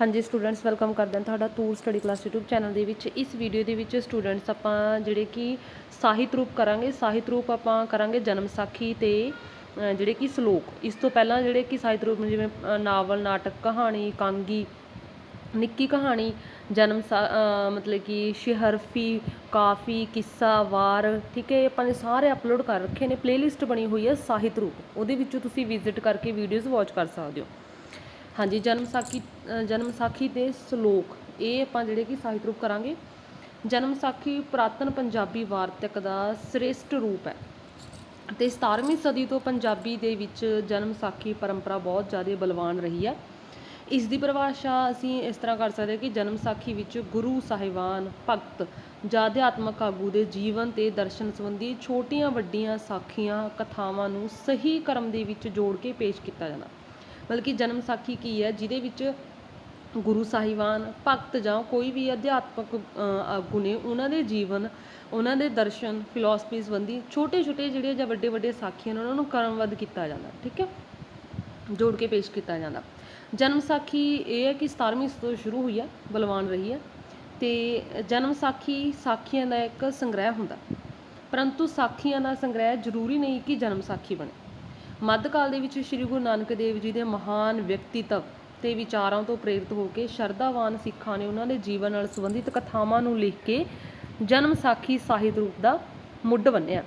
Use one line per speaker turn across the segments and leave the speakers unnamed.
ਹਾਂਜੀ students welcome ਕਰਦੇ ਹਾਂ ਤੁਹਾਡਾ tour study class YouTube channel ਦੇ ਵਿੱਚ। ਇਸ ਵੀਡੀਓ ਦੇ ਵਿੱਚ ਸਟੂਡੈਂਟਸ ਆਪਾਂ ਜਿਹੜੇ ਕਿ ਸਾਹਿਤ ਰੂਪ ਕਰਾਂਗੇ। ਸਾਹਿਤ ਰੂਪ ਆਪਾਂ ਕਰਾਂਗੇ ਜਨਮ ਸਾਖੀ ਤੇ ਜਿਹੜੇ ਕਿ ਸ਼ਲੋਕ। ਇਸ ਤੋਂ ਪਹਿਲਾਂ ਜਿਹੜੇ ਕਿ ਸਾਹਿਤ ਰੂਪ ਜਿਵੇਂ ਨਾਵਲ, ਨਾਟਕ, ਕਹਾਣੀ, ਕਾਂਗੀ, ਨਿੱਕੀ ਕਹਾਣੀ, ਜਨਮ ਸਾ- ਮਤਲਬ ਕਿ ਸ਼ਿਹਰਫੀ, ਕਾਫੀ, ਕਿੱਸਾ, ਵਾਰ, ਠੀਕ ਹੈ ਆਪਾਂ ਨੇ ਸਾਰੇ ਅਪਲੋਡ ਕਰ ਰੱਖੇ ਨੇ। ਪਲੇਲਿਸਟ ਬਣੀ ਹੋਈ ਹੈ ਸਾਹਿਤ ਰੂਪ। ਉਹਦੇ ਵਿੱਚੋਂ ਤੁਸੀਂ ਵਿਜ਼ਿਟ ਕਰਕੇ ਵੀਡੀਓਜ਼ ਵਾਚ ਕਰ ਸਕਦੇ ਹੋ। ਹਾਂਜੀ, ਜਨਮ ਸਾਖੀ ਜਨਮ ਸਾਖੀ ਤੇ ਸ਼ਲੋਕ। ਇਹ ਆਪਾਂ ਜਿਹੜੇ ਕਿ ਸਾਹਿਤ ਰੂਪ ਕਰਾਂਗੇ। ਜਨਮ ਸਾਖੀ ਪੁਰਾਤਨ ਪੰਜਾਬੀ ਵਾਰਤਕ ਦਾ ਸ੍ਰੇਸ਼ਟ ਰੂਪ ਹੈ। ਤੇ 17ਵੀਂ ਸਦੀ ਤੋਂ ਪੰਜਾਬੀ ਦੇ ਵਿੱਚ ਜਨਮ ਸਾਖੀ ਪਰੰਪਰਾ ਬਹੁਤ ਜ਼ਿਆਦਾ ਬਲਵਾਨ ਰਹੀ ਹੈ। ਇਸ ਦੀ ਪਰਿਭਾਸ਼ਾ ਅਸੀਂ ਇਸ ਤਰ੍ਹਾਂ ਕਰ ਸਕਦੇ ਕਿ ਜਨਮ ਸਾਖੀ ਵਿੱਚ ਗੁਰੂ ਸਾਹਿਬਾਨ, ਭਗਤ ਜਾਂ ਅਧਿਆਤਮਕ ਆਗੂ ਦੇ ਜੀਵਨ ਤੇ ਦਰਸ਼ਨ ਸੰਬੰਧੀ ਛੋਟੀਆਂ ਵੱਡੀਆਂ ਸਾਖੀਆਂ, ਕਥਾਵਾਂ ਨੂੰ ਸਹੀ ਕਰਮ ਦੇ ਵਿੱਚ ਜੋੜ ਕੇ ਪੇਸ਼ ਕੀਤਾ ਜਾਂਦਾ ਬਲਕਿ ਜਨਮ ਸਾਖੀ ਕੀ ਹੈ, ਜਿਹਦੇ ਵਿੱਚ ਗੁਰੂ ਸਾਹਿਬਾਨ, ਭਗਤ ਜਾਂ ਕੋਈ ਵੀ ਅਧਿਆਤਮਕ ਆਗੂ ਨੇ ਉਹਨਾਂ ਦੇ ਜੀਵਨ, ਉਹਨਾਂ ਦੇ ਦਰਸ਼ਨ ਫਿਲਾਸਫੀ ਸੰਬੰਧੀ ਛੋਟੇ ਛੋਟੇ ਜਿਹੜੇ ਜਾਂ ਵੱਡੇ ਵੱਡੇ ਸਾਖੀਆਂ ਨੇ ਉਹਨਾਂ ਨੂੰ ਕਰਮਬੱਧ ਕੀਤਾ ਜਾਂਦਾ, ਠੀਕ ਹੈ? ਜੋੜ ਕੇ ਪੇਸ਼ ਕੀਤਾ ਜਾਂਦਾ। ਜਨਮ ਸਾਖੀ ਇਹ ਹੈ ਕਿ 17ਵੀਂ ਸਦੀ ਤੋਂ ਸ਼ੁਰੂ ਹੋਈ ਹੈ, ਬਲਵਾਨ ਰਹੀ ਹੈ ਤੇ ਜਨਮ ਸਾਖੀ ਸਾਖੀਆਂ ਦਾ ਇੱਕ ਸੰਗ੍ਰਹਿ ਹੁੰਦਾ। ਪਰੰਤੂ ਸਾਖੀਆਂ ਦਾ ਸੰਗ੍ਰਹਿ ਜ਼ਰੂਰੀ ਨਹੀਂ ਕਿ ਜਨਮ ਸਾਖੀ ਬਣੇ। ਮੱਧਕਾਲ ਦੇ ਵਿੱਚ ਸ੍ਰੀ ਗੁਰੂ ਨਾਨਕ ਦੇਵ ਜੀ ਦੇ ਮਹਾਨ ਵਿਅਕਤੀਤਵ ਤੇ ਵਿਚਾਰਾਂ ਤੋਂ ਪ੍ਰੇਰਿਤ ਹੋ ਕੇ ਸ਼ਰਧਾਵਾਨ ਸਿੱਖਾਂ ਨੇ ਉਹਨਾਂ ਦੇ ਜੀਵਨ ਨਾਲ ਸੰਬੰਧਿਤ ਕਥਾਵਾਂ ਨੂੰ ਲਿਖ ਕੇ ਜਨਮ ਸਾਖੀ ਸਾਹਿਤ ਰੂਪ ਦਾ ਮੁੱਢ ਬੰਨਿਆ।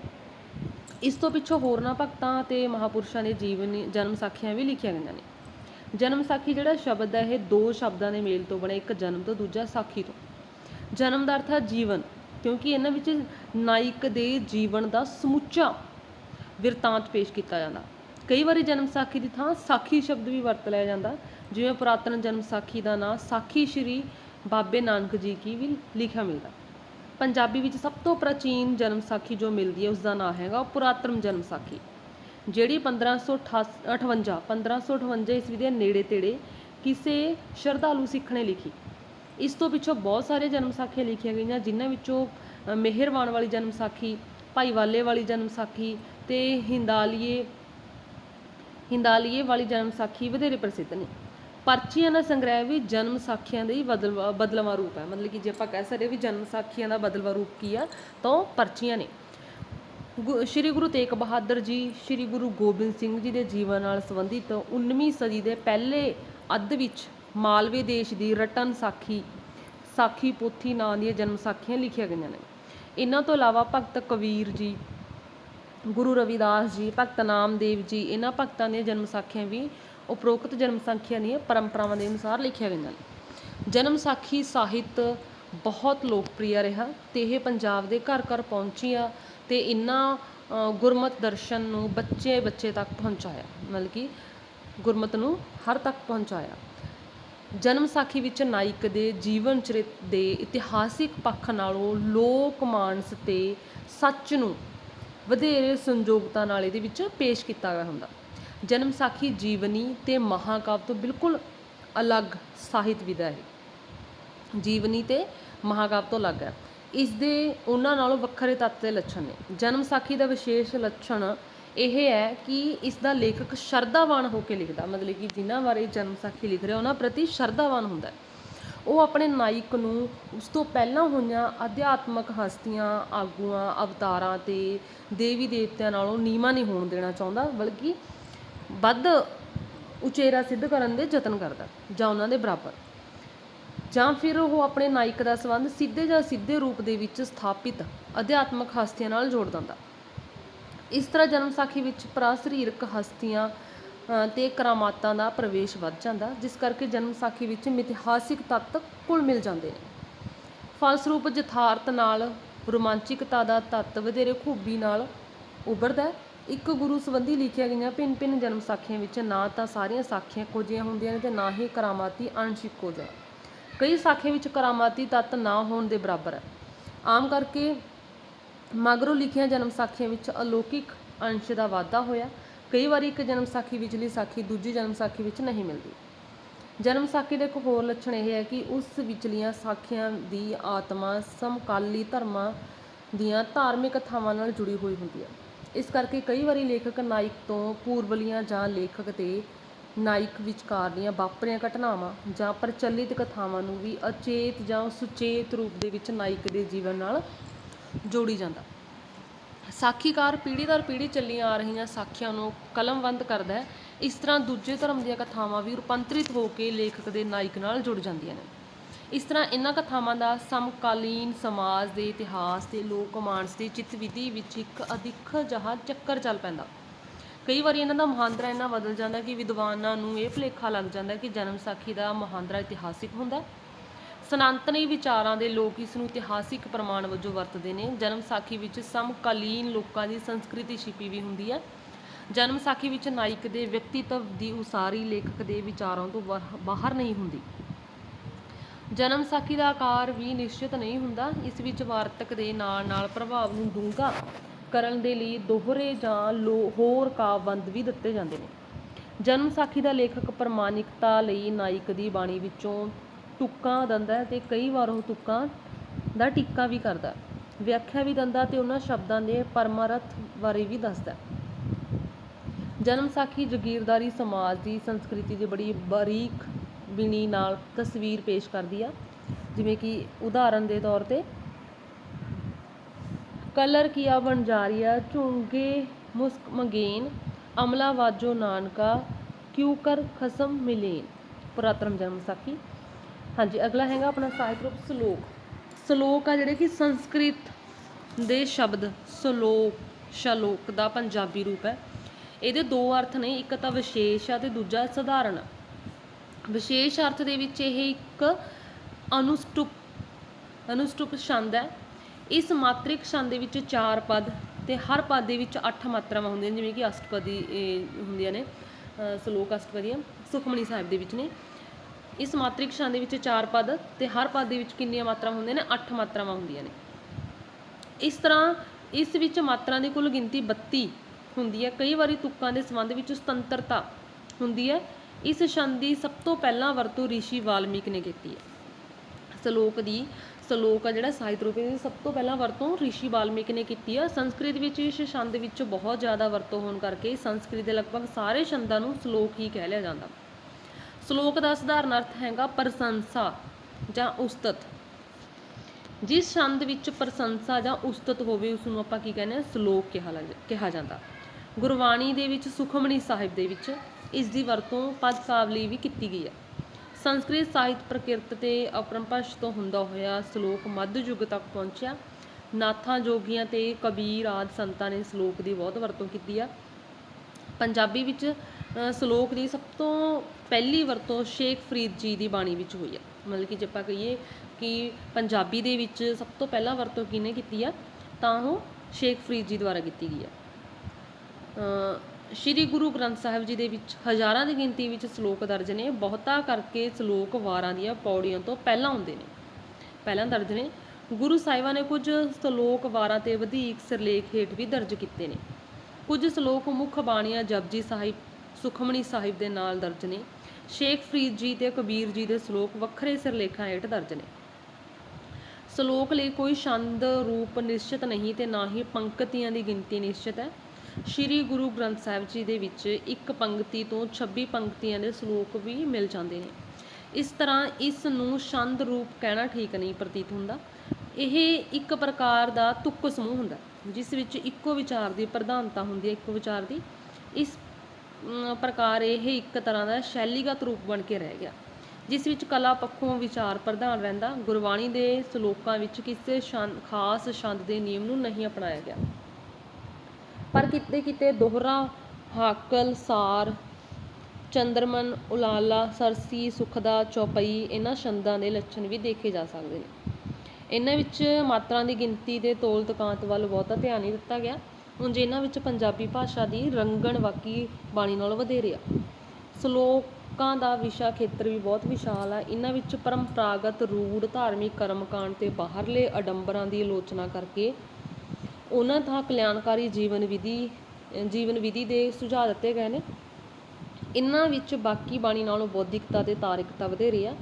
ਇਸ ਤੋਂ ਪਿੱਛੋਂ ਹੋਰਨਾਂ ਭਗਤਾਂ ਤੇ ਮਹਾਪੁਰਸ਼ਾਂ ਦੇ ਜੀਵਨ, ਜਨਮ ਸਾਖੀਆਂ ਵੀ ਲਿਖੀਆਂ ਗਈਆਂ ਨੇ। ਜਨਮ ਸਾਖੀ ਜਿਹੜਾ ਸ਼ਬਦ ਹੈ, ਇਹ ਦੋ ਸ਼ਬਦਾਂ ਦੇ ਮੇਲ ਤੋਂ ਬਣਿਆ, ਇੱਕ ਜਨਮ ਤੋਂ ਦੂਜਾ ਸਾਖੀ ਤੋਂ। ਜਨਮ ਦਾ ਅਰਥ ਹੈ ਜੀਵਨ, ਕਿਉਂਕਿ ਇਹਨਾਂ ਵਿੱਚ ਨਾਇਕ ਦੇ ਜੀਵਨ ਦਾ ਸਮੁੱਚਾ ਵਿਰਤਾਂਤ ਪੇਸ਼ ਕੀਤਾ ਜਾਂਦਾ। ਕਈ ਵਾਰੀ ਜਨਮ ਸਾਖੀ ਦੀ ਥਾਂ ਸਾਖੀ ਸ਼ਬਦ ਵੀ ਵਰਤ ਲਿਆ ਜਾਂਦਾ। ਜਿਵੇਂ ਪੁਰਾਤਨ ਜਨਮ ਸਾਖੀ ਦਾ ਨਾਂ ਸਾਖੀ ਸ਼੍ਰੀ ਬਾਬੇ ਨਾਨਕ ਜੀ ਕੀ ਵੀ ਲਿਖਿਆ ਮਿਲਦਾ। ਪੰਜਾਬੀ ਵਿੱਚ ਸਭ ਤੋਂ ਪ੍ਰਾਚੀਨ ਜਨਮ ਸਾਖੀ ਜੋ ਮਿਲਦੀ ਹੈ ਉਸ ਦਾ ਨਾਂ ਹੈਗਾ ਪੁਰਾਤਨ ਜਨਮ ਸਾਖੀ। ਜਿਹੜੀ 1558 1558 ਈਸਵੀ ਦੇ ਨੇੜੇ ਤੇੜੇ ਕਿਸੇ ਸ਼ਰਧਾਲੂ ਸਿੱਖ ਨੇ ਲਿਖੀ। ਇਸ ਤੋਂ ਪਿੱਛੋਂ ਬਹੁਤ ਸਾਰੇ ਜਨਮ ਸਾਖੀਆਂ ਲਿਖੀਆਂ ਗਈਆਂ, ਜਿਨ੍ਹਾਂ ਵਿੱਚੋਂ ਮਿਹਰਵਾਨ ਵਾਲੀ ਜਨਮ ਸਾਖੀ ਭਾਈ ਵਾਲੇ ਵਾਲੀ ਜਨਮ ਸਾਖੀ ਤੇ ਹਿੰਦਾਲੀਏ ਹਿੰਦਾਲੀਏ ਵਾਲੀ ਜਨਮ ਸਾਖੀ ਵਧੇਰੇ ਪ੍ਰਸਿੱਧ ਨੇ। ਪਰਚੀਆਂ ਦਾ ਸੰਗ੍ਰਹਿ ਵੀ ਜਨਮ ਸਾਖੀਆਂ ਦਾ ਹੀ ਬਦਲਵਾ ਬਦਲਵਾਂ ਰੂਪ ਹੈ। ਮਤਲਬ ਕਿ ਜੇ ਆਪਾਂ ਕਹਿ ਸਕਦੇ ਵੀ ਜਨਮ ਸਾਖੀਆਂ ਦਾ ਬਦਲਵਾ ਰੂਪ ਕੀ ਆ, ਤਾਂ ਉਹ ਪਰਚੀਆਂ ਨੇ। ਗੁ- ਸ਼੍ਰੀ ਗੁਰੂ ਤੇਗ ਬਹਾਦਰ ਜੀ, ਸ਼੍ਰੀ ਗੁਰੂ ਗੋਬਿੰਦ ਸਿੰਘ ਜੀ ਦੇ ਜੀਵਨ ਨਾਲ ਸੰਬੰਧਿਤ 19ਵੀਂ ਸਦੀ ਦੇ ਪਹਿਲੇ ਅੱਧ ਵਿੱਚ ਮਾਲਵੇ ਦੇਸ਼ ਦੀ ਰਟਨ ਸਾਖੀ ਸਾਖੀ ਪੋਥੀ ਨਾਂ ਦੀਆਂ ਜਨਮ ਸਾਖੀਆਂ ਲਿਖੀਆਂ ਗਈਆਂ ਨੇ। ਇਹਨਾਂ ਤੋਂ ਇਲਾਵਾ ਭਗਤ ਕਬੀਰ ਜੀ ਗੁਰੂ ਰਵਿਦਾਸ ਜੀ, ਭਗਤ ਨਾਮਦੇਵ ਜੀ, ਇਹਨਾਂ ਭਗਤਾਂ ਦੀਆਂ ਜਨਮ ਸਾਖੀਆਂ ਵੀ ਉਪਰੋਕਤ ਜਨਮ ਸਾਖੀਆਂ ਦੀਆਂ ਪਰੰਪਰਾਵਾਂ ਦੇ ਅਨੁਸਾਰ ਲਿਖੀਆਂ ਗਈਆਂ ਨੇ। ਜਨਮ ਸਾਖੀ ਸਾਹਿਤ ਬਹੁਤ ਲੋਕਪ੍ਰਿਯ ਰਿਹਾ ਤੇ ਇਹ ਪੰਜਾਬ ਦੇ ਘਰ ਘਰ ਪਹੁੰਚੀਆਂ ਤੇ ਇਹਨਾਂ ਗੁਰਮਤ ਦਰਸ਼ਨ ਨੂੰ ਬੱਚੇ ਬੱਚੇ ਤੱਕ ਪਹੁੰਚਾਇਆ, ਮਤਲਬ ਕਿ ਗੁਰਮਤ ਨੂੰ ਹਰ ਤੱਕ ਪਹੁੰਚਾਇਆ। ਜਨਮ ਸਾਖੀ ਵਿੱਚ ਨਾਇਕ ਦੇ ਜੀਵਨ ਚਰਿਤ ਦੇ ਇਤਿਹਾਸਿਕ ਪੱਖ ਨਾਲੋਂ ਲੋਕ ਮਾਨਸ ਤੇ ਸੱਚ ਨੂੰ ਵਧੇਰੇ ਸੰਯੋਗਤਾ ਨਾਲ ਇਹਦੇ ਵਿੱਚ ਪੇਸ਼ ਕੀਤਾ ਗਿਆ ਹੁੰਦਾ। ਜਨਮ ਸਾਖੀ ਜੀਵਨੀ ਤੇ ਮਹਾਕਾਵ ਤੋਂ ਬਿਲਕੁਲ ਅਲੱਗ ਸਾਹਿਤ ਵਿਧਾ ਹੈ। ਜੀਵਨੀ ਤੇ ਮਹਾਕਾਵ ਤੋਂ ਅਲੱਗ ਹੈ। ਇਸ ਦੇ ਉਹਨਾਂ ਨਾਲੋਂ ਵੱਖਰੇ ਤੱਤ ਦੇ ਲੱਛਣ ਨੇ। ਜਨਮ ਸਾਖੀ ਦਾ ਵਿਸ਼ੇਸ਼ ਲੱਛਣ ਇਹ ਹੈ ਕਿ ਇਸ ਦਾ ਲੇਖਕ ਸ਼ਰਧਾਵਾਨ ਹੋ ਕੇ ਲਿਖਦਾ। ਮਤਲਬ ਕਿ ਜਿਨ੍ਹਾਂ ਬਾਰੇ ਜਨਮ ਸਾਖੀ ਲਿਖ ਰਿਹਾ, ਉਹਨਾਂ ਪ੍ਰਤੀ ਸ਼ਰਧਾਵਾਨ ਹੁੰਦਾ ਹੈ। ਉਹ ਆਪਣੇ ਨਾਇਕ ਨੂੰ ਉਸ ਤੋਂ ਪਹਿਲਾਂ ਹੋਈਆਂ ਅਧਿਆਤਮਕ ਹਸਤੀਆਂ, ਆਗੂਆਂ, ਅਵਤਾਰਾਂ ਤੇ ਦੇਵੀ ਦੇਵਤਿਆਂ ਨਾਲੋਂ ਨੀਵਾਂ ਨਹੀਂ ਹੋਣ ਦੇਣਾ ਚਾਹੁੰਦਾ, ਬਲਕਿ ਵੱਧ ਉਚੇਰਾ ਸਿੱਧ ਕਰਨ ਦੇ ਯਤਨ ਕਰਦਾ, ਜਾਂ ਉਹਨਾਂ ਦੇ ਬਰਾਬਰ। ਜਾਂ ਫਿਰ ਉਹ ਆਪਣੇ ਨਾਇਕ ਦਾ ਸੰਬੰਧ ਸਿੱਧੇ ਜਾਂ ਸਿੱਧੇ ਰੂਪ ਦੇ ਵਿੱਚ ਸਥਾਪਿਤ ਅਧਿਆਤਮਕ ਹਸਤੀਆਂ ਨਾਲ ਜੋੜ ਦਿੰਦਾ। ਇਸ ਤਰ੍ਹਾਂ ਜਨਮ ਸਾਖੀ ਵਿੱਚ ਪ੍ਰਾਸਰੀਰਕ ਹਸਤੀਆਂ ਤੇ ਕਰਾਮਾਤਾਂ ਦਾ ਪ੍ਰਵੇਸ਼ ਵੱਧ ਜਾਂਦਾ, ਜਿਸ ਕਰਕੇ ਜਨਮ ਸਾਖੀ ਵਿੱਚ ਮਿਥਿਹਾਸਿਕ ਤੱਤ ਕੁਲ ਮਿਲ ਜਾਂਦੇ ਨੇ। ਫਲਸਰੂਪ ਯਥਾਰਥ ਨਾਲ ਰੋਮਾਂਚਿਕਤਾ ਦਾ ਤੱਤ ਵਧੇਰੇ ਖੂਬੀ ਨਾਲ ਉੱਭਰਦਾ ਇੱਕ ਗੁਰੂ ਸੰਬੰਧੀ ਲਿਖੀਆਂ ਗਈਆਂ ਭਿੰਨ ਭਿੰਨ ਜਨਮ ਸਾਖੀਆਂ ਵਿੱਚ ਨਾ ਤਾਂ ਸਾਰੀਆਂ ਸਾਖੀਆਂ ਇੱਕੋ ਹੁੰਦੀਆਂ ਨੇ ਤੇ ਨਾ ਹੀ ਕਰਾਮਾਤੀ ਅੰਸ਼ ਇੱਕੋ ਕਈ ਸਾਖੀਆਂ ਵਿੱਚ ਕਰਾਮਾਤੀ ਤੱਤ ਨਾ ਹੋਣ ਦੇ ਬਰਾਬਰ ਹੈ। ਆਮ ਕਰਕੇ ਮਗਰੋਂ ਲਿਖੀਆਂ ਜਨਮ ਸਾਖੀਆਂ ਵਿੱਚ ਅਲੌਕਿਕ ਅੰਸ਼ ਦਾ ਵਾਧਾ ਹੋਇਆ। ਕਈ ਵਾਰੀ ਇੱਕ ਜਨਮ ਸਾਖੀ ਵਿਚਲੀ ਸਾਖੀ ਦੂਜੀ ਜਨਮ ਸਾਖੀ ਵਿੱਚ ਨਹੀਂ ਮਿਲਦੀ। ਜਨਮ ਸਾਖੀ ਦਾ ਇੱਕ ਹੋਰ ਲੱਛਣ ਇਹ ਹੈ ਕਿ ਉਸ ਵਿਚਲੀਆਂ ਸਾਖੀਆਂ ਦੀ ਆਤਮਾ ਸਮਕਾਲੀ ਧਰਮਾਂ ਦੀਆਂ ਧਾਰਮਿਕ ਕਥਾਵਾਂ ਨਾਲ ਜੁੜੀ ਹੋਈ ਹੁੰਦੀ ਹੈ। ਇਸ ਕਰਕੇ ਕਈ ਵਾਰੀ ਲੇਖਕ ਨਾਇਕ ਤੋਂ ਪੂਰਵਲੀਆਂ ਜਾਂ ਲੇਖਕ ਤੇ ਨਾਇਕ ਵਿਚਕਾਰਲੀਆਂ ਵਾਪਰੀਆਂ ਘਟਨਾਵਾਂ ਜਾਂ ਪ੍ਰਚਲਿਤ ਕਥਾਵਾਂ ਨੂੰ ਵੀ ਅਚੇਤ ਜਾਂ ਸੁਚੇਤ ਰੂਪ ਦੇ ਵਿੱਚ ਨਾਇਕ ਦੇ ਜੀਵਨ ਨਾਲ ਜੋੜੀ ਜਾਂਦਾ। ਸਾਖੀਕਾਰ ਪੀੜ੍ਹੀ ਦਰ ਪੀੜ੍ਹੀ ਚੱਲੀਆਂ ਆ ਰਹੀਆਂ ਸਾਖੀਆਂ ਨੂੰ ਕਲਮਬੰਦ ਕਰਦਾ ਹੈ। ਇਸ ਤਰ੍ਹਾਂ ਦੂਜੇ ਧਰਮ ਦੀਆਂ ਕਥਾਵਾਂ ਵੀ ਰੂਪਾਂਤਰਿਤ ਹੋ ਕੇ ਲੇਖਕ ਦੇ ਨਾਇਕ ਨਾਲ ਜੁੜ ਜਾਂਦੀਆਂ ਨੇ। ਇਸ ਤਰ੍ਹਾਂ ਇਹਨਾਂ ਕਥਾਵਾਂ ਦਾ ਸਮਕਾਲੀਨ ਸਮਾਜ ਦੇ ਇਤਿਹਾਸ ਤੇ ਲੋਕ ਮਾਨਸ ਦੀ ਚਿੱਤ ਵਿਧੀ ਵਿੱਚ ਇੱਕ ਅਦਿੱਖ ਜਹਾ ਚੱਕਰ ਚੱਲ ਪੈਂਦਾ। ਕਈ ਵਾਰੀ ਇਹਨਾਂ ਦਾ ਮਹਾਂਦਰਾ ਇੰਨਾ ਬਦਲ ਜਾਂਦਾ ਕਿ ਵਿਦਵਾਨਾਂ ਨੂੰ ਇਹ ਭੁਲੇਖਾ ਲੱਗ ਜਾਂਦਾ ਕਿ ਜਨਮ ਸਾਖੀ ਦਾ ਮਹਾਂਦਰਾ ਇਤਿਹਾਸਿਕ ਹੁੰਦਾ ਸਨਾਤਨੀ ਵਿਚਾਰਾਂ ਦੇ ਲੋਕ ਇਸ ਨੂੰ ਇਤਿਹਾਸਿਕ ਪ੍ਰਮਾਣ ਵਜੋਂ ਵਰਤਦੇ ਨੇ। ਜਨਮ ਸਾਖੀ ਵਿੱਚ ਸਮਕਾਲੀਨ ਲੋਕਾਂ ਦੀ ਸੰਸਕ੍ਰਿਤੀ ਛਿਪੀ ਵੀ ਹੁੰਦੀ ਹੈ। ਜਨਮ ਸਾਖੀ ਵਿੱਚ ਨਾਇਕ ਦੇ ਵਿਅਕਤੀਤਵ ਦੀ ਉਸਾਰੀ ਲੇਖਕ ਦੇ ਵਿਚਾਰਾਂ ਤੋਂ ਬਾਹਰ ਨਹੀਂ ਹੁੰਦੀ। ਜਨਮ ਸਾਖੀ ਦਾ ਆਕਾਰ ਵੀ ਨਿਸ਼ਚਿਤ ਨਹੀਂ ਹੁੰਦਾ। ਇਸ ਵਿੱਚ ਵਾਰਤਕ ਦੇ ਨਾਲ ਨਾਲ ਪ੍ਰਭਾਵ ਨੂੰ ਡੂੰਘਾ ਕਰਨ ਦੇ ਲਈ ਦੋਹਰੇ ਜਾਂ ਲੋ- ਹੋਰ ਕਾਵਬੰਦ ਵੀ ਦਿੱਤੇ ਜਾਂਦੇ ਨੇ। ਜਨਮ ਸਾਖੀ ਦਾ ਲੇਖਕ ਪ੍ਰਮਾਣਿਕਤਾ ਲਈ ਨਾਇਕ ਦੀ ਬਾਣੀ ਵਿੱਚੋਂ ਤੁਕਾਂ ਦਿੰਦਾ ਹੈ ਤੇ ਕਈ ਵਾਰ ਉਹ ਤੁਕਾਂ ਦਾ ਟੀਕਾ ਵੀ ਕਰਦਾ ਵਿਆਖਿਆ ਵੀ ਦਿੰਦਾ ਤੇ ਉਹਨਾਂ ਸ਼ਬਦਾਂ ਦੇ ਪਰਮਾਰਥ ਬਾਰੇ ਵੀ ਦੱਸਦਾ ਜਨਮ ਸਾਖੀ ਜਗੀਰਦਾਰੀ ਸਮਾਜ ਦੀ ਸੰਸਕ੍ਰਿਤੀ ਦੀ ਬੜੀ ਬਾਰੀਕ ਬਿਨੀ ਨਾਲ ਤਸਵੀਰ ਪੇਸ਼ ਕਰਦੀ ਆ। ਜਿਵੇਂ ਕਿ ਉਦਾਹਰਨ ਦੇ ਤੌਰ ਤੇ, ਕਲਰ ਕੀਆ ਵਣਜਾਰੀਆ ਝੁੰਗੇ ਮੁਸਕ ਮੰਗੇਨ, ਅਮਲਾ ਵਾਜੋ ਨਾਨਕਾ ਕਿਉ ਕਰ ਖਸਮ ਮਿਲੇਨ, ਪੁਰਾਤਨ ਜਨਮ ਸਾਖੀ। ਹਾਂਜੀ, ਅਗਲਾ ਹੈਗਾ ਆਪਣਾ ਸਾਹਿਤ ਰੂਪ ਸ਼ਲੋਕ। ਸ਼ਲੋਕ ਆ ਜਿਹੜੇ ਕਿ ਸੰਸਕ੍ਰਿਤ ਦੇ ਸ਼ਬਦ ਸ਼ਲੋਕ ਸ਼ਲੋਕ ਦਾ ਪੰਜਾਬੀ ਰੂਪ ਹੈ। ਇਹਦੇ ਦੋ ਅਰਥ ਨੇ, ਇੱਕ ਤਾਂ ਵਿਸ਼ੇਸ਼ ਆ ਤੇ ਦੂਜਾ ਸਧਾਰਨ। ਵਿਸ਼ੇਸ਼ ਅਰਥ ਦੇ ਵਿੱਚ ਇਹ ਇੱਕ ਅਨੁਸਟੁਪ ਅਨੁਸਟੁਪ ਛੰਦ ਹੈ। ਇਸ ਮਾਤ੍ਰਿਕ ਛੰਦ ਦੇ ਵਿੱਚ ਚਾਰ ਪਦ ਤੇ ਹਰ ਪਦ ਦੇ ਵਿੱਚ ਅੱਠ ਮਾਤਰਾਵਾਂ ਹੁੰਦੀਆਂ ਜਿਵੇਂ ਕਿ ਅਸ਼ਟਪਦੀ ਹੁੰਦੀਆਂ ਨੇ ਸ਼ਲੋਕ ਅਸ਼ਟਪਦੀਆਂ ਸੁਖਮਨੀ ਸਾਹਿਬ ਦੇ ਵਿੱਚ ਨੇ। ਇਸ ਮਾਤ੍ਰਿਕ ਛੰਦ ਦੇ ਵਿੱਚ ਚਾਰ ਪਦ ਤੇ ਹਰ ਪਦ ਦੇ ਵਿੱਚ ਕਿੰਨੀਆਂ ਮਾਤਰਾਵਾਂ ਹੁੰਦੀਆਂ ਨੇ? ਅੱਠ ਮਾਤਰਾਵਾਂ ਹੁੰਦੀਆਂ ਨੇ। ਇਸ ਤਰ੍ਹਾਂ ਇਸ ਵਿੱਚ ਮਾਤਰਾ ਦੀ ਕੁੱਲ ਗਿਣਤੀ 32 ਹੁੰਦੀ ਹੈ। ਕਈ ਵਾਰੀ ਤੁਕਾਂ ਦੇ ਸੰਬੰਧ ਵਿੱਚ ਸੁਤੰਤਰਤਾ ਹੁੰਦੀ ਹੈ। ਇਸ ਛੰਦ ਦੀ ਸਭ ਤੋਂ ਪਹਿਲਾਂ ਵਰਤੋਂ ਰਿਸ਼ੀ ਵਾਲਮੀਕ ਨੇ ਕੀਤੀ ਹੈ। ਸ਼ਲੋਕ ਦੀ ਸ਼ਲੋਕ ਆ ਜਿਹੜਾ ਸਾਹਿਤ ਰੂਪ ਦੀ ਸਭ ਤੋਂ ਪਹਿਲਾਂ ਵਰਤੋਂ ਰਿਸ਼ੀ ਵਾਲਮੀਕ ਨੇ ਕੀਤੀ ਆ ਸੰਸਕ੍ਰਿਤ ਵਿੱਚ ਇਸ ਛੰਦ ਵਿੱਚ ਬਹੁਤ ਜ਼ਿਆਦਾ ਵਰਤੋਂ ਹੋਣ ਕਰਕੇ ਸੰਸਕ੍ਰਿਤ ਦੇ ਲਗਭਗ ਸਾਰੇ ਛੰਦਾਂ ਨੂੰ ਸ਼ਲੋਕ ਹੀ ਕਹਿ ਲਿਆ ਜਾਂਦਾ। ਸ਼ਲੋਕ ਦਾ ਸਧਾਰਨ ਅਰਥ ਹੈਗਾ ਪ੍ਰਸ਼ੰਸਾ ਜਾਂ ਉਸਤਤ। ਜਿਸ ਛੰਦ ਵਿੱਚ ਪ੍ਰਸ਼ੰਸਾ ਜਾਂ ਉਸਤਤ ਹੋਵੇ ਉਸ ਨੂੰ ਆਪਾਂ ਕੀ ਕਹਿੰਦੇ ਆ ਸ਼ਲੋਕ ਕਿਹਾ ਜਾਂਦਾ। ਗੁਰਬਾਣੀ ਦੇ ਵਿੱਚ ਸੁਖਮਨੀ ਸਾਹਿਬ ਦੇ ਵਿੱਚ ਇਸ ਦੀ ਵਰਤੋਂ ਪਦ ਕਾਵਲੀ ਵੀ ਕੀਤੀ ਗਈ ਹੈ। ਸੰਸਕ੍ਰਿਤ ਸਾਹਿਤ ਪ੍ਰਕਿਰਤ ਤੇ ਅਪਰੰਪਸ਼ ਤੋਂ ਹੁੰਦਾ ਹੋਇਆ ਸ਼ਲੋਕ ਮੱਧ ਯੁੱਗ ਤੱਕ ਪਹੁੰਚਿਆ। ਨਾਥਾਂ ਜੋਗੀਆਂ ਤੇ ਕਬੀਰ ਆਦਿ ਸੰਤਾਂ ਨੇ ਸ਼ਲੋਕ ਦੀ ਬਹੁਤ ਵਰਤੋਂ ਕੀਤੀ ਆ। ਪੰਜਾਬੀ ਵਿੱਚ ਅ, ਸ਼ਲੋਕ ਦੀ ਸਭ ਤੋਂ ਪਹਿਲੀ ਵਰਤੋਂ ਸ਼ੇਖ ਫਰੀਦ ਜੀ ਦੀ ਬਾਣੀ ਵਿੱਚ ਹੋਈ ਹੈ ਮਤਲਬ ਕਿ ਜੇ ਆਪਾਂ ਕਹੀਏ ਕਿ ਪੰਜਾਬੀ ਦੇ ਵਿੱਚ ਸਭ ਤੋਂ ਪਹਿਲਾਂ ਵਰਤੋਂ ਕਿਹਨੇ ਕੀਤੀ ਆ, ਤਾਂ ਉਹ ਸ਼ੇਖ ਫਰੀਦ ਜੀ ਦੁਆਰਾ ਕੀਤੀ ਗਈ ਆ। ਸ਼੍ਰੀ ਗੁਰੂ ਗ੍ਰੰਥ ਸਾਹਿਬ ਜੀ ਦੇ ਵਿੱਚ ਹਜ਼ਾਰਾਂ ਦੀ ਗਿਣਤੀ ਵਿੱਚ ਸ਼ਲੋਕ ਦਰਜ ਨੇ, ਬਹੁਤਾ ਕਰਕੇ ਸ਼ਲੋਕ ਵਾਰਾਂ ਦੀਆਂ ਪੌੜੀਆਂ ਤੋਂ ਪਹਿਲਾਂ ਹੁੰਦੇ ਨੇ। ਪਹਿਲਾਂ ਦਰਜ ਨੇ, ਗੁਰੂ ਸਾਹਿਬਾਂ ਨੇ ਕੁਝ ਸ਼ਲੋਕ ਵਾਰਾਂ ਤੇ ਵਧੇਕ ਸਿਰਲੇਖ ਹੇਠ ਵੀ ਦਰਜ ਕੀਤੇ ਨੇ। ਕੁਝ ਸ਼ਲੋਕ ਮੁੱਖ ਬਾਣੀਆਂ ਜਪਜੀ ਸਾਹਿਬ ਸੁਖਮਣੀ ਸਾਹਿਬ ਦੇ ਨਾਲ ਦਰਜ ਨੇ। ਸ਼ੇਖ ਫਰੀਦ ਜੀ ਤੇ ਕਬੀਰ ਜੀ ਦੇ ਸ਼ਲੋਕ ਵੱਖਰੇ ਸਿਰਲੇਖਾਂ ਹੇਠ ਦਰਜ ਨੇ। ਸ਼ਲੋਕ ਲਈ ਕੋਈ ਛੰਦ ਰੂਪ ਨਿਸ਼ਚਿਤ ਨਹੀਂ ਤੇ ਨਾ ਹੀ ਪੰਕਤੀਆਂ ਦੀ ਗਿਣਤੀ ਨਿਸ਼ਚਿਤ ਹੈ। ਸ਼੍ਰੀ ਗੁਰੂ ਗ੍ਰੰਥ ਸਾਹਿਬ ਜੀ ਦੇ ਵਿੱਚ ਇੱਕ ਪੰਕਤੀ ਤੋਂ 26 ਪੰਕਤੀਆਂ ਦੇ ਸ਼ਲੋਕ ਵੀ ਮਿਲ ਜਾਂਦੇ ਨੇ। ਇਸ ਤਰ੍ਹਾਂ ਇਸ ਨੂੰ ਛੰਦ ਰੂਪ ਕਹਿਣਾ ਠੀਕ ਨਹੀਂ ਪ੍ਰਤੀਤ ਹੁੰਦਾ। ਇਹ ਇੱਕ ਪ੍ਰਕਾਰ ਦਾ ਤੁਕ ਸਮੂਹ ਹੁੰਦਾ ਜਿਸ ਵਿੱਚ ਇੱਕੋ ਵਿਚਾਰ ਦੀ ਪ੍ਰਧਾਨਤਾ ਹੁੰਦੀ ਹੈ, ਇੱਕੋ ਵਿਚਾਰ ਦੀ। ਇਸ ਪ੍ਰਕਾਰ ਇਹ ਇੱਕ ਤਰ੍ਹਾਂ ਦਾ ਸ਼ੈਲੀਗਤ ਰੂਪ ਬਣ ਕੇ ਰਹਿ ਗਿਆ, ਜਿਸ ਵਿੱਚ ਕਲਾ ਪੱਖੋਂ ਵਿਚਾਰ ਪ੍ਰਧਾਨ ਰਹਿੰਦਾ, ਗੁਰਬਾਣੀ ਦੇ ਸ਼ਲੋਕਾਂ ਵਿੱਚ ਕਿਸੇ ਖਾਸ ਛੰਦ ਦੇ ਨਿਯਮ ਨੂੰ ਨਹੀਂ ਅਪਣਾਇਆ ਗਿਆ। ਪਰ ਕਿਤੇ ਕਿਤੇ ਦੋਹਰਾ, ਹਾਕਲ, ਸਾਰ, ਚੰਦਰਮਨ, ਉਲਾਲਾ, ਸਰਸੀ, ਸੁਖਦਾ, ਚੌਪਈ ਇਹਨਾਂ ਛੰਦਾਂ ਦੇ ਲੱਛਣ ਵੀ ਦੇਖੇ ਜਾ ਸਕਦੇ ਨੇ। ਇਹਨਾਂ ਵਿੱਚ ਮਾਤਰਾ ਦੀ ਗਿਣਤੀ ਦੇ ਤੋਲ ਤਕਾਂਤ ਵੱਲ ਬਹੁਤਾ ਧਿਆਨ ਨਹੀਂ ਦਿੱਤਾ ਗਿਆ। ਉਂਝ ਇਹਨਾਂ ਵਿੱਚ ਪੰਜਾਬੀ ਭਾਸ਼ਾ ਦੀ ਰੰਗਣ ਵਾਕੀ ਬਾਣੀ ਨਾਲੋਂ ਵਧੇਰੇ ਆ। ਸ਼ਲੋਕਾਂ ਦਾ ਵਿਸ਼ਾ ਖੇਤਰ ਵੀ ਬਹੁਤ ਵਿਸ਼ਾਲ ਆ। ਇਹਨਾਂ ਵਿੱਚ ਪਰੰਪਰਾਗਤ ਰੂੜ, ਧਾਰਮਿਕ ਕਰਮਕਾਂਡ ਤੇ ਬਾਹਰਲੇ ਅਡੰਬਰਾਂ ਦੀ ਆਲੋਚਨਾ ਕਰਕੇ ਉਹਨਾਂ ਦਾ ਕਲਿਆਣਕਾਰੀ ਜੀਵਨ ਵਿਧੀ ਜੀਵਨ ਵਿਧੀ ਦੇ ਸੁਝਾਅ ਦਿੱਤੇ ਗਏ ਨੇ। ਇਹਨਾਂ ਵਿੱਚ ਬਾਕੀ ਬਾਣੀ ਨਾਲੋਂ ਬੌਧਿਕਤਾ ਤੇ ਤਾਰਿਕਤਾ ਵਧੇਰੇ ਆ।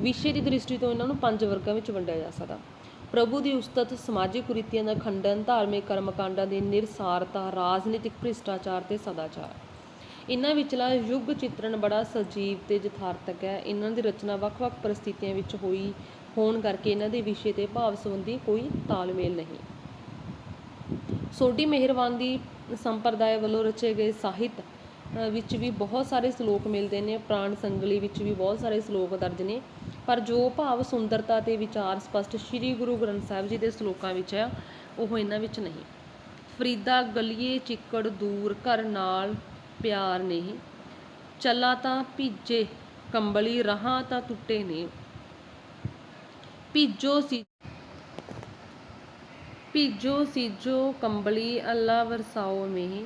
ਵਿਸ਼ੇ ਦੀ ਦ੍ਰਿਸ਼ਟੀ ਤੋਂ ਇਹਨਾਂ ਨੂੰ ਪੰਜ ਵਰਗਾਂ ਵਿੱਚ ਵੰਡਿਆ ਜਾ ਸਕਦਾ। ਪ੍ਰਭੂ ਦੀ ਉਸਤਤ ਸਮਾਜਿਕ ਕੁਰੀਤੀਆਂ ਦਾ ਖੰਡਨ, ਧਾਰਮਿਕ ਕਰਮਕਾਂਡਾਂ ਦੀ ਨਿਰਸਾਰਤਾ, ਰਾਜਨੀਤਿਕ ਭ੍ਰਿਸ਼ਟਾਚਾਰ ਤੇ ਸਦਾਚਾਰ। ਇਹਨਾਂ ਵਿਚਲਾ ਯੁੱਗ ਚਿੱਤਰਣ ਬੜਾ ਸਜੀਵ ਤੇ ਯਥਾਰਥਕ ਹੈ। ਇਹਨਾਂ ਦੀ ਰਚਨਾ ਵੱਖ-ਵੱਖ ਪਰਿਸਥਿਤੀਆਂ ਵਿੱਚ ਹੋਈ, ਹੋਣ ਕਰਕੇ ਇਹਨਾਂ ਦੇ ਵਿਸ਼ੇ ਤੇ ਭਾਵ ਸੰਬੰਧੀ ਕੋਈ ਤਾਲਮੇਲ ਨਹੀਂ। ਸੋਢੀ ਮਿਹਰਬਾਨ ਦੀ ਸੰਪਰਦਾਇ ਵੱਲੋਂ ਰਚੇ ਗਏ ਸਾਹਿਤ ਵਿੱਚ ਵੀ ਬਹੁਤ ਸਾਰੇ ਸ਼ਲੋਕ ਮਿਲਦੇ ਨੇ। ਪ੍ਰਾਣ ਸੰਗਲੀ ਵਿੱਚ ਵੀ ਬਹੁਤ ਸਾਰੇ ਸ਼ਲੋਕ ਦਰਜ ਨੇ। ਪਰ ਜੋ ਭਾਵ ਸੁੰਦਰਤਾ ਤੇ ਵਿਚਾਰ ਸਪਸ਼ਟ ਸ੍ਰੀ ਗੁਰੂ ਗ੍ਰੰਥ ਸਾਹਿਬ ਜੀ ਦੇ ਸ਼ਲੋਕਾਂ ਵਿੱਚ ਹੈ ਉਹ ਇਹਨਾਂ ਵਿੱਚ ਨਹੀਂ। ਫਰੀਦਾ ਗਲੀਏ ਚਿੱਕੜ ਦੂਰ ਘਰ ਨਾਲ ਪਿਆਰ ਨਹੀਂ। ਚੱਲਾ ਤਾਂ ਭੀਜੇ, ਕੰਬਲੀ ਰਹਾ ਤਾਂ ਟੁੱਟੇ ਨੇ। ਭੀਜੋ ਸੀ ਭੀਜੋ ਸੀਜੋ ਕੰਬਲੀ ਅੱਲਾ ਵਰਸਾਓ ਮੇ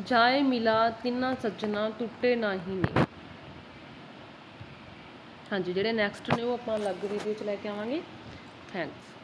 ਜਾਏ ਮਿਲਾ ਤਿੰਨਾ ਸੱਜਣਾ ਟੁੱਟੇ ਨਾਹੀ ਨੇ ਹਾਂਜੀ ਜਿਹੜੇ ਨੈਕਸਟ ਨੇ ਉਹ ਆਪਾਂ ਅਲੱਗ ਵੀਡੀਓ ਚ ਲੈ ਕੇ ਆਵਾਂਗੇ। ਥੈਂਕਸ